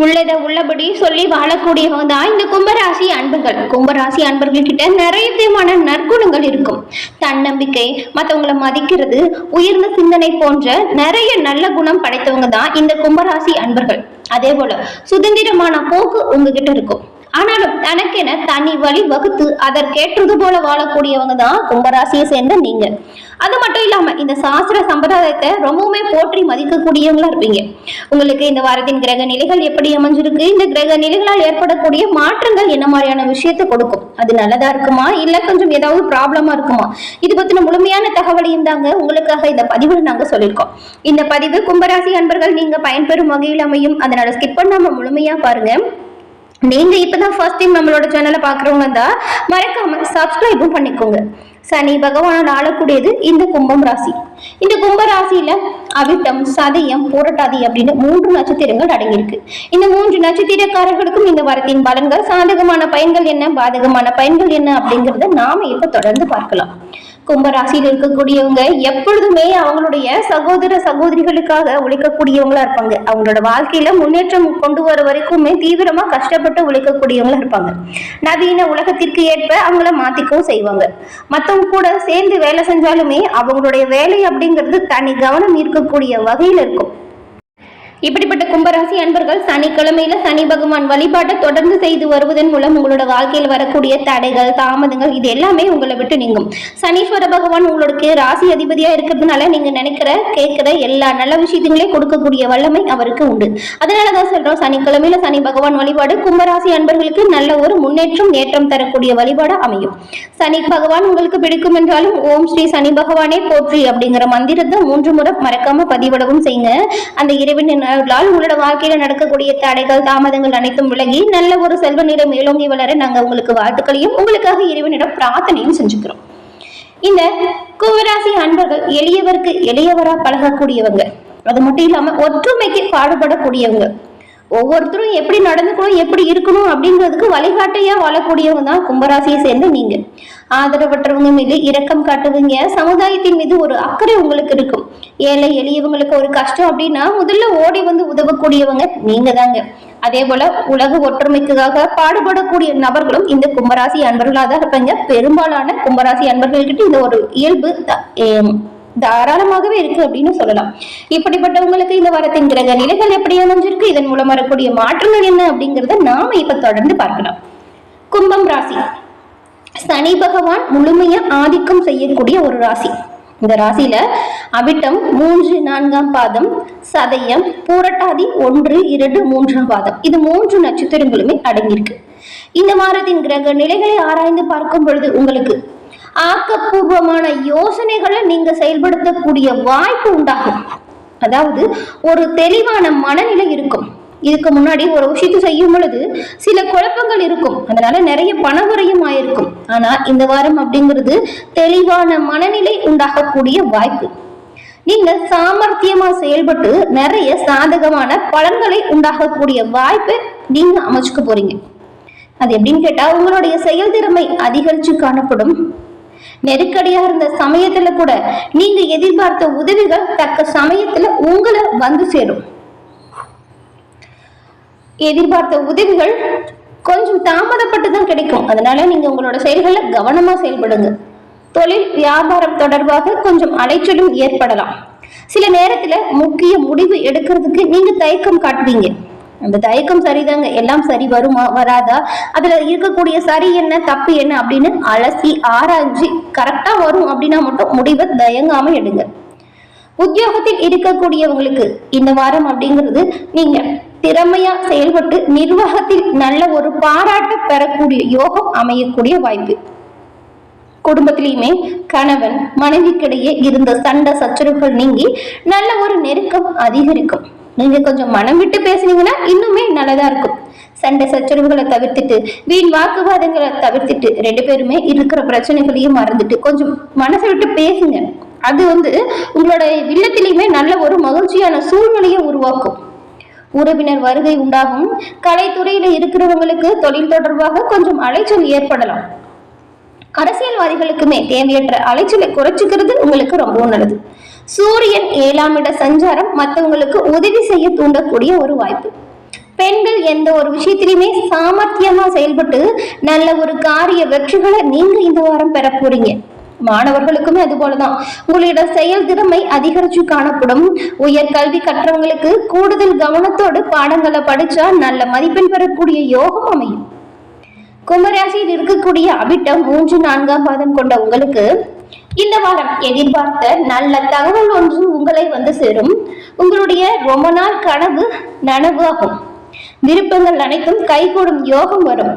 உள்ளத உள்ளபடி சொல்லி வாழக்கூடியவங்க தான் இந்த கும்பராசி அன்பர்கள். கும்பராசி அன்பர்கள் கிட்ட நிறைய விதமான நற்குணங்கள் இருக்கும். தன்னம்பிக்கை மற்றவங்களை மதிக்கிறது உயர்ந்த சிந்தனை போன்ற நிறைய நல்ல குணம் படைத்தவங்க தான் இந்த கும்பராசி அன்பர்கள். அதே போல சுதந்திரமான போக்கு உங்ககிட்ட இருக்கும். ஆனாலும் தனக்கென தனி வழி வகுத்து அதற்கேற்றது போல வாழக்கூடியவங்க தான் கும்பராசியை சேர்ந்த நீங்க. அது மட்டும் இல்லாம இந்த சாஸ்திர சம்பிரதாயத்தை ரொம்பவுமே போற்றி மதிக்கக்கூடியவங்களா இருப்பீங்க. உங்களுக்கு இந்த வாரத்தின் கிரக நிலைகள் எப்படி அமைஞ்சிருக்கு? இந்த கிரக நிலைகளால் ஏற்படக்கூடிய மாற்றங்கள் என்ன மாதிரியான விஷயத்தை கொடுக்கும்? அது நல்லதா இருக்குமா? இல்ல கொஞ்சம் ஏதாவது ப்ராப்ளமா இருக்குமா? இது பத்தின முழுமையான தகவலையும் தாங்க உங்களுக்காக இந்த பதிவில் நாங்க சொல்லியிருக்கோம் இந்த பதிவு கும்பராசி அன்பர்கள் நீங்க பயன்பெறும் வகையில் அமையும். அதனால ஸ்கிப் பண்ணாம முழுமையா பாருங்க. நீங்க இப்பதான் ஃபர்ஸ்ட் டைம் நம்மளோட சேனலை பாக்குறவங்க இருந்தா மறக்காம சப்ஸ்கிரைபும் பண்ணிக்கோங்க. சனி பகவானோட ஆளக்கூடியது இந்த கும்பம் ராசி. இந்த கும்ப ராசியில அவிட்டம் சதயம் போராட்டாதி அப்படின்னு மூன்று நட்சத்திரங்கள் அடங்கியிருக்கு. இந்த மூன்று நட்சத்திரக்காரர்களுக்கும் இந்த வாரத்தின் பலன்கள் சாதகமான பயன்கள் என்ன பாதகமான பயன்கள் என்ன அப்படிங்கறத நாம இப்ப தொடர்ந்து பார்க்கலாம். கும்பராசியில் இருக்கக்கூடியவங்க எப்பொழுதுமே அவங்களுடைய சகோதர சகோதரிகளுக்காக உழைக்கக்கூடியவங்களா இருப்பாங்க. அவங்களோட வாழ்க்கையில முன்னேற்றம் கொண்டு வர வரைக்குமே தீவிரமா கஷ்டப்பட்டு உழைக்கக்கூடியவங்களா இருப்பாங்க. நவீன உலகத்திற்கு ஏற்ப அவங்கள மாத்திக்கவும் செய்வாங்க. மத்தவங்க கூட சேர்ந்து வேலை செஞ்சாலுமே அவங்களுடைய வேலை அப்படிங்கிறது தனி கவனம் இருக்கக்கூடிய வகையில் இருக்கும். இப்படிப்பட்ட கும்பராசி அன்பர்கள் சனிக்கிழமையில சனி பகவான் வழிபாட்டை தொடர்ந்து செய்து வருவதன் மூலம் உங்களோட வாழ்க்கையில் வரக்கூடிய தடைகள் தாமதங்கள் இது எல்லாமே உங்களை விட்டு நீங்கும். சனீஸ்வர பகவான் உங்களுக்கு ராசி அதிபதியா இருக்கிறதுனால நீங்க நினைக்கிற கேட்கிற எல்லா நல்ல விஷயத்தையும் கொடுக்கக்கூடிய வல்லமை அவருக்கு உண்டு. அதனாலதான் சொல்றோம் சனிக்கிழமையில சனி பகவான் வழிபாடு கும்பராசி அன்பர்களுக்கு நல்ல ஒரு முன்னேற்றம் ஏற்றம் தரக்கூடிய வழிபாடு அமையும். சனி பகவான் உங்களுக்கு பிடிக்கும் என்றாலும் ஓம் ஸ்ரீ சனி பகவானே போற்றி அப்படிங்கிற மந்திரத்தை மூன்று முறை மறக்காம பதிவிடவும் செய்யுங்க. அந்த இறைவனின் அருளால் உங்களோட வாழ்க்கையில நடக்கக்கூடிய தடைகள் தாமதங்கள் அனைத்தும் விலகி நல்ல ஒரு செல்வ நிலை மேலோங்கி வளர நாங்க உங்களுக்கு வாழ்த்துக்களையும் உங்களுக்காக இறைவனிடம் பிரார்த்தனையும் செஞ்சுக்கிறோம். இந்த குவராசி அன்பர்கள் எளியவருக்கு எளியவரா பழகக்கூடியவங்க. அது மட்டும் இல்லாம ஒற்றுமைக்கு பாடுபடக்கூடியவங்க. ஒவ்வொருத்தரும் எப்படி நடந்துக்கணும் எப்படி இருக்கணும் அப்படிங்கிறதுக்கு வழிகாட்டையா வாழக்கூடியவங்க தான் கும்பராசியை சேர்ந்த நீங்க. ஆதரவற்றவங்க மீது இரக்கம் காட்டுவீங்க. சமுதாயத்தின் மீது ஒரு அக்கறை உங்களுக்கு இருக்கும். ஏழை எளியவங்களுக்கு ஒரு கஷ்டம் அப்படின்னா முதல்ல ஓடி வந்து உதவக்கூடியவங்க நீங்க தாங்க அதே போல உலக ஒற்றுமைக்காக பாடுபடக்கூடிய நபர்களும் இந்த கும்பராசி அன்பர்களாக தான் இருப்பாங்க. பெரும்பாலான கும்பராசி அன்பர்கள்கிட்ட இந்த ஒரு இயல்பு த- ஏம், தாராளமாகவே இருக்கு அப்படின்னு சொல்லலாம். இப்படிப்பட்டவங்களுக்கு இந்த வாரத்தின் கிரக நிலைகள் எப்படி அமைஞ்சிருக்கு? இதன் மூலம் வரக்கூடிய மாற்றங்கள் என்ன அப்படிங்கறத நாம இப்ப தொடர்ந்து பார்க்கலாம். கும்பம் ராசி. சனி பகவான் முழுமையா ஆதிக்கம் செய்யக்கூடிய ஒரு ராசி. இந்த ராசியில அவிட்டம் மூன்று நான்காம் பாதம் சதயம் பூரட்டாதி ஒன்று இரண்டு மூன்றாம் பாதம். இது மூன்று நட்சத்திரங்களுமே அடங்கியிருக்கு. இந்த வாரத்தின் கிரக நிலைகளை ஆராய்ந்து பார்க்கும் பொழுது உங்களுக்கு ஆக்கப்பூர்வமான யோசனைகளை நீங்க செயல்படுத்தக்கூடிய வாய்ப்பு உண்டாகும். அதாவது ஒரு தெளிவான மனநிலை இருக்கும். இதுக்கு முன்னாடி ஒரு விஷயத்தை செய்யும் பொழுது சில குழப்பங்கள் இருக்கும். அதனால நிறைய பணவரையும் ஆயிருக்கும். ஆனா இந்த வாரம் அப்படிங்கிறது தெளிவான மனநிலை உண்டாகக்கூடிய வாய்ப்பு. நீங்க சாமர்த்தியமா செயல்பட்டு நிறைய சாதகமான பலன்களை உண்டாகக்கூடிய வாய்ப்பை நீங்க அமைச்சுக்க போறீங்க. அது எப்படின்னு கேட்டா உங்களுடைய செயல்திறமை அதிகரிச்சு காணப்படும். நெருக்கடியா இருந்த சமயத்துல கூட நீங்க எதிர்பார்த்த உதவிகள் தக்க சமயத்துல உங்களை வந்து சேரும். எதிர்பார்த்த உதவிகள் கொஞ்சம் தாமதப்பட்டு தான் கிடைக்கும். அதனால நீங்க உங்களோட செயல்களை கவனமா செயல்படுங்க. தொழில் வியாபாரம் தொடர்பாக கொஞ்சம் அலைச்சலும் ஏற்படலாம். சில நேரத்துல முக்கிய முடிவு எடுக்கிறதுக்கு நீங்க தயக்கம் காட்டுவீங்க. அந்த தயக்கம் சரிதாங்க எல்லாம் சரி வருமா வராதா? அதுல இருக்கக்கூடிய சரி என்ன தப்பு என்ன அப்படின்னு அலசி ஆராய்ஞ்சு கரெக்டா வரும் அப்படின்னா மட்டும் முடிவை தயங்காம எடுங்க. உத்தியோகத்தில் இருக்கக்கூடியவங்களுக்கு இந்த வாரம் அப்படிங்கிறது நீங்க திறமையா செயல்பட்டு நிர்வாகத்தில் நல்ல ஒரு பாராட்ட பெறக்கூடிய யோகம் அமையக்கூடிய வாய்ப்பு. குடும்பத்திலையுமே கணவன் மனைவிக்கிடையே இருந்த சண்டை சச்சரவுகள் நீங்கி நல்ல ஒரு நெருக்கம் அதிகரிக்கும். நீங்க கொஞ்சம் மனம் விட்டு பேசுனீங்கன்னா இன்னுமே நல்லதா இருக்கும். சண்டை சச்சரவுகளை தவிர்த்துட்டு வீண் வாக்குவாதங்களை தவிர்த்துட்டு ரெண்டு பேருமே இருக்கிற பிரச்சனைகளையும் மறந்துட்டு கொஞ்சம் மனசை விட்டு பேசுங்க. அது வந்து உங்களோட இல்லத்திலையுமே நல்ல ஒரு மகிழ்ச்சியான சூழ்நிலையை உருவாக்கும். உறவினர் வருகை உண்டாகும். கலைத்துறையில இருக்கிறவங்களுக்கு தொழில் தொடர்பாக கொஞ்சம் அலைச்சல் ஏற்படலாம். அரசியல்வாதிகளுக்குமே தேவையற்ற அலைச்சலை குறைச்சிக்கிறது உங்களுக்கு ரொம்பவும் நல்லது. சூரியன் ஏழாம் இட சஞ்சாரம் மற்றவங்களுக்கு உதவி செய்ய தூண்டக்கூடிய ஒரு வாய்ப்பு. பெண்கள் எந்த ஒரு விஷயத்திலையுமே சாமர்த்தியமா செயல்பட்டு நல்ல ஒரு காரிய வெற்றிகளை நீங்க இந்த வாரம் பெற போறீங்க. மாணவர்களுக்குமே அது போலதான். உங்களோட செயல் திறமை அதிகரிச்சு காணப்படும். உயர் கல்வி கற்றவங்களுக்கு கூடுதல் கவனத்தோடு பாடங்களை படிச்சா நல்ல மதிப்பெண் பெறக்கூடிய யோகம் அமையும். கும்பராசியில் இருக்கக்கூடிய அபிட்டம் மூன்று நான்காம் பாதம் கொண்ட உங்களுக்கு இந்த வாரம் எதிர்பார்த்த நல்ல தகவல் ஒன்று உங்களை வந்து சேரும். உங்களுடைய ரொம்ப நாள் கனவு நனவு ஆகும். விருப்பங்கள் அனைத்தும் கைகூடும் யோகம் வரும்.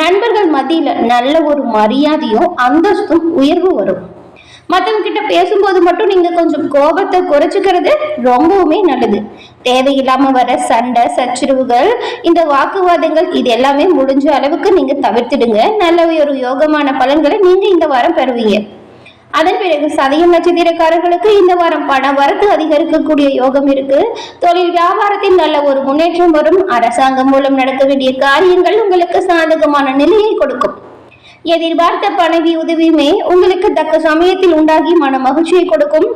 நண்பர்கள் மத்தியில நல்ல ஒரு மரியாதையும் அந்தஸ்தும் உயர்வு வரும். மற்றவங்க கிட்ட பேசும்போது மட்டும் நீங்க கொஞ்சம் கோபத்தை குறைச்சிக்கிறது ரொம்பவுமே நல்லது. தேவையில்லாம வர சண்டை சச்சரவுகள் இந்த வாக்குவாதங்கள் இது எல்லாமே முடிஞ்ச அளவுக்கு நீங்க தவிர்த்துடுங்க. நல்ல ஒரு யோகமான பலன்களை நீங்க இந்த வாரம் பெறுவீங்க. அதன் பிறகு சதயம் நட்சத்திரக்காரர்களுக்கு இந்த வாரம் பண வரத்து அதிகரிக்கக்கூடிய யோகம் இருக்கு. தொழில் வியாபாரத்தில் நல்ல ஒரு முன்னேற்றம் வரும். அரசாங்கம் மூலம் நடக்க வேண்டிய காரியங்கள் உங்களுக்கு சாதகமான நிலையை கொடுக்கும். எதிர்பார்த்த பணவி உதவியுமே உங்களுக்கு தக்க சமயத்தில் உண்டாகி மன மகிழ்ச்சியை கொடுக்கும்.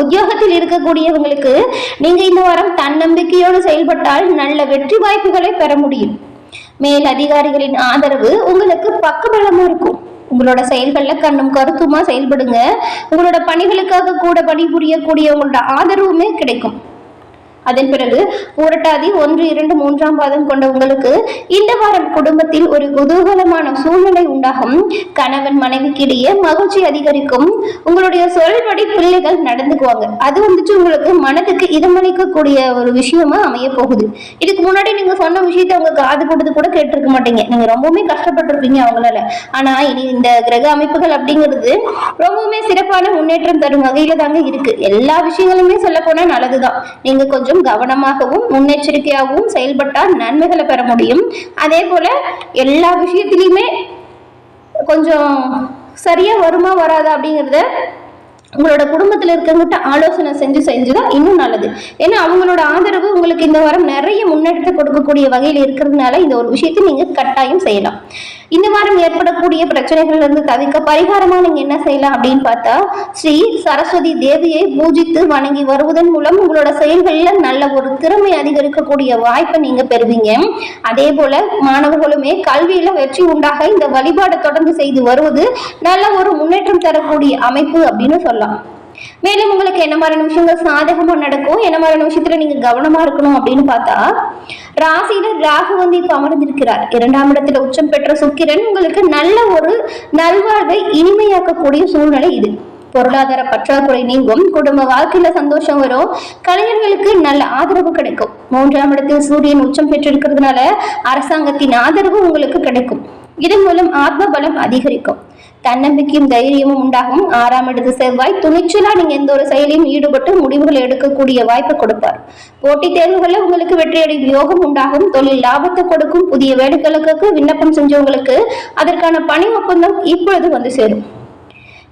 உத்தியோகத்தில் இருக்கக்கூடியவங்களுக்கு நீங்க இந்த வாரம் தன்னம்பிக்கையோடு செயல்பட்டால் நல்ல வெற்றி வாய்ப்புகளை பெற முடியும். மேல் அதிகாரிகளின் ஆதரவு உங்களுக்கு பக்கபலமா இருக்கும். உங்களோட செயல்களில் கண்ணும் கருத்துமா செயல்படுங்க. உங்களோட பணிகளுக்காக கூட பணிபுரியக்கூடிய உங்களோட ஆதரவுமே கிடைக்கும். அதன் பிறகு புரட்டாதி ஒன்று இரண்டு மூன்றாம் பாதம் கொண்ட உங்களுக்கு இந்த வாரம் குடும்பத்தில் ஒரு குதூகலமான சூழ்நிலை உண்டாகும். கணவன் மனைவிக்கிடையே மகிழ்ச்சி அதிகரிக்கும். உங்களுடைய சொல்படி பிள்ளைகள் நடந்துக்குவாங்க. அது வந்துட்டு உங்களுக்கு மனதுக்கு இதமளிக்கக்கூடிய ஒரு விஷயமா அமைய போகுது இதுக்கு முன்னாடி நீங்க சொன்ன விஷயத்த அவங்க காது கொடுத்து கூட கேட்டிருக்க மாட்டீங்க. நீங்க ரொம்பவுமே கஷ்டப்பட்டிருப்பீங்க அவங்களால. ஆனா இனி இந்த கிரக அமைப்புகள் அப்படிங்கிறது ரொம்பவுமே சிறப்பான முன்னேற்றம் தரும் வகையில தாங்க இருக்கு. எல்லா விஷயங்களுமே சொல்ல போனா நல்லதுதான். நீங்க கொஞ்சம் கவனமாகவும் முன்னெச்சரிக்கையாகவும் செயல்பட்டால் நன்மைகளை பெற முடியும். அதே போல எல்லா விஷயத்திலையுமே கொஞ்சம் சரியா வருமா வராதா அப்படிங்கிறத உங்களோட குடும்பத்தில் இருக்கவங்கிட்ட ஆலோசனை செஞ்சு செஞ்சுதான் இன்னும் நல்லது. ஏன்னா அவங்களோட ஆதரவு உங்களுக்கு இந்த வாரம் நிறைய முன்னெடுத்து கொடுக்கக்கூடிய வகையில் இருக்கிறதுனால இந்த ஒரு விஷயத்தை நீங்க கட்டாயம் செய்யலாம். இந்த வாரம் ஏற்படக்கூடிய பிரச்சனைகளிலிருந்து தவிர்க்க பரிகாரமா நீங்க என்ன செய்யலாம் அப்படின்னு பார்த்தா ஸ்ரீ சரஸ்வதி தேவியை பூஜித்து வணங்கி வருவதன் மூலம் உங்களோட செயல்களில் நல்ல ஒரு திறமை அதிகரிக்கக்கூடிய வாய்ப்பை நீங்க பெறுவீங்க. அதே போல மாணவர்களுமே கல்வியில வெற்றி உண்டாக இந்த வழிபாடை தொடர்ந்து செய்து வருவது நல்ல ஒரு முன்னேற்றம் தரக்கூடிய அமைப்பு அப்படின்னு சொல்லலாம். மேலும் உங்களுக்கு என்ன மாதிரி விஷயங்கள் சாதகமா நடக்கும்? என்ன மாதிரி விஷயத்துல நீங்க கவனமா இருக்கணும் அப்படின்னு பார்த்தா ராசியில ராகு வந்து இப்ப அமர்ந்திருக்கிறார். இரண்டாம் இடத்துல உச்சம் பெற்ற சுக்கிரன் உங்களுக்கு நல்ல ஒரு நல்வாழ்வை இனிமையாக்கக்கூடிய சூழ்நிலை இது. பொருளாதார பற்றாக்குறை நீங்கும் குடும்ப வாழ்க்கையில சந்தோஷம் வரும் கலைஞர்களுக்கு நல்ல ஆதரவு கிடைக்கும். மூன்றாம் இடத்தில் சூரியன் உச்சம் பெற்றிருக்கிறதுனால அரசாங்கத்தின் ஆதரவு உங்களுக்கு கிடைக்கும். இதன் மூலம் ஆத்ம பலம் அதிகரிக்கும். தன்னம்பிக்கையும் தைரியமும் உண்டாகும். ஆறாம் இடத்து செவ்வாய் துணிச்சலா நீங்க எந்த ஒரு செயலையும் ஈடுபட்டு முடிவுகளை எடுக்கக்கூடிய வாய்ப்பை கொடுப்பார். போட்டித் தேர்வுகளில் உங்களுக்கு வெற்றியடையும் யோகம் உண்டாகும். தொழில் லாபத்தை கொடுக்கும். புதிய வேலைகளுக்கு விண்ணப்பம் செஞ்சவங்களுக்கு அதற்கான பணி ஒப்பந்தம் இப்பொழுது வந்து சேரும்.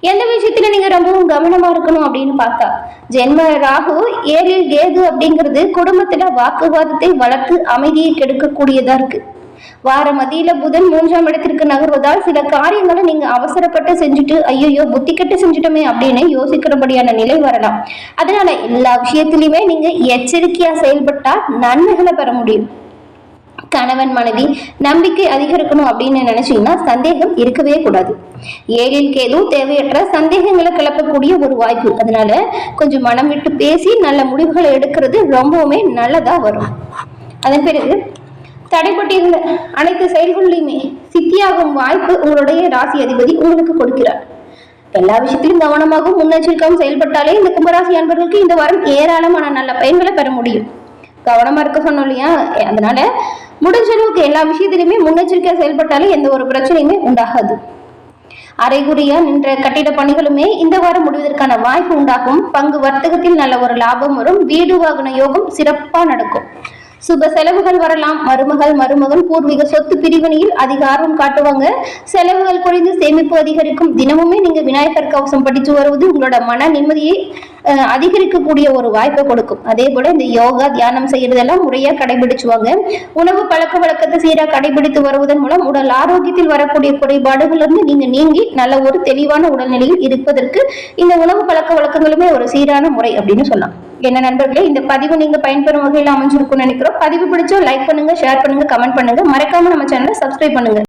எந்த விஷயத்துல நீங்க ரொம்பவும் கவனமா இருக்கணும் அப்படின்னு பார்த்தா ஜென்ம ராகு ஏழில் கேது அப்படிங்கிறது குடும்பத்துல வாக்குவாதத்தை வளர்த்து அமைதியை கெடுக்கக்கூடியதா இருக்கு. வார மதியில புதன் மூன்றாம் இடத்திற்கு நகர்வதால் சில காரியங்களை நீங்க அவசரப்பட்டு செஞ்சுட்டு ஐயோ புத்தி கட்டு செஞ்சுட்டோமே அப்படின்னு யோசிக்கிறபடியான நிலை வரலாம். அதனால எல்லா விஷயத்திலுமே நீங்க எச்சரிக்கையா செயல்பட்டா நன்மைகளை பெற முடியும். கணவன் மனைவி நம்பிக்கை அதிகரிக்கணும் அப்படின்னு நினைச்சீங்கன்னா சந்தேகம் இருக்கவே கூடாது. ஏழில் கேது தேவையற்ற சந்தேகங்களை கிளப்பக்கூடிய ஒரு வாய்ப்பு. அதனால கொஞ்சம் மனம் விட்டு பேசி நல்ல முடிவுகளை எடுக்கிறது ரொம்பவுமே நல்லதா வரும். அதன் பிறகு தடைப்பட்டிருந்த அனைத்து செயல்களிலுமே சித்தியாகும் வாய்ப்பு உங்களுடைய ராசி அதிபதி உங்களுக்கு கொடுக்கிறார். எல்லா விஷயத்திலும் கவனமாகவும் முன்னெச்சரிக்கையாகவும் செயல்பட்டாலே இந்த கும்பராசி அன்பர்களுக்கு இந்த வாரம் ஏராளமான நல்ல பயன்களை பெற முடியும். கவனமா இருக்க சொன்னோம் இல்லையா? அதனால முடிஞ்ச அளவுக்கு எல்லா விஷயத்திலுமே முன்னெச்சரிக்கையா செயல்பட்டாலே எந்த ஒரு பிரச்சனையுமே உண்டாகாது. அரைகுறியா நின்ற கட்டிட பணிகளுமே இந்த வாரம் முடிவதற்கான வாய்ப்பு உண்டாகும். பங்கு வர்த்தகத்தில் நல்ல ஒரு லாபம் வரும். வீடு வாகன யோகம் சிறப்பா நடக்கும். சுப செலவுகள் வரலாம். மருமகள் மருமகன் பூர்வீக சொத்து பிரிவினையில் அதிக ஆர்வம் காட்டுவாங்க. செலவுகள் குறைந்து சேமிப்பு அதிகரிக்கும். தினமுமே நீங்க விநாயகர் கவசம் படித்து வருவது உங்களோட மன நிம்மதியை அதிகரிக்கக்கூடிய ஒரு வாய்ப்பை கொடுக்கும். அதே போல இந்த யோகா தியானம் செய்யறதெல்லாம் முறையா கடைபிடிச்சுவாங்க. உணவு பழக்க வழக்கத்தை சீராக கடைபிடித்து வருவதன் மூலம் உடல் ஆரோக்கியத்தில் வரக்கூடிய குறைபாடுகள் இருந்து நீங்க நீங்கி நல்ல ஒரு தெளிவான உடல்நிலையில் இருப்பதற்கு இந்த உணவு பழக்க வழக்கங்களுமே ஒரு சீரான முறை அப்படின்னு சொல்லலாம். என்ன நண்பர்களே இந்த பதிவு நீங்க பயன்பெறும் வகையில் அமைஞ்சிருக்கும்னு நினைக்கிறோம். பதிவு பிடிச்சோ லைக் பண்ணுங்க ஷேர் பண்ணுங்க கமெண்ட் பண்ணுங்க. மறக்காம நம்ம சேனலை சப்ஸ்கிரைப் பண்ணுங்க.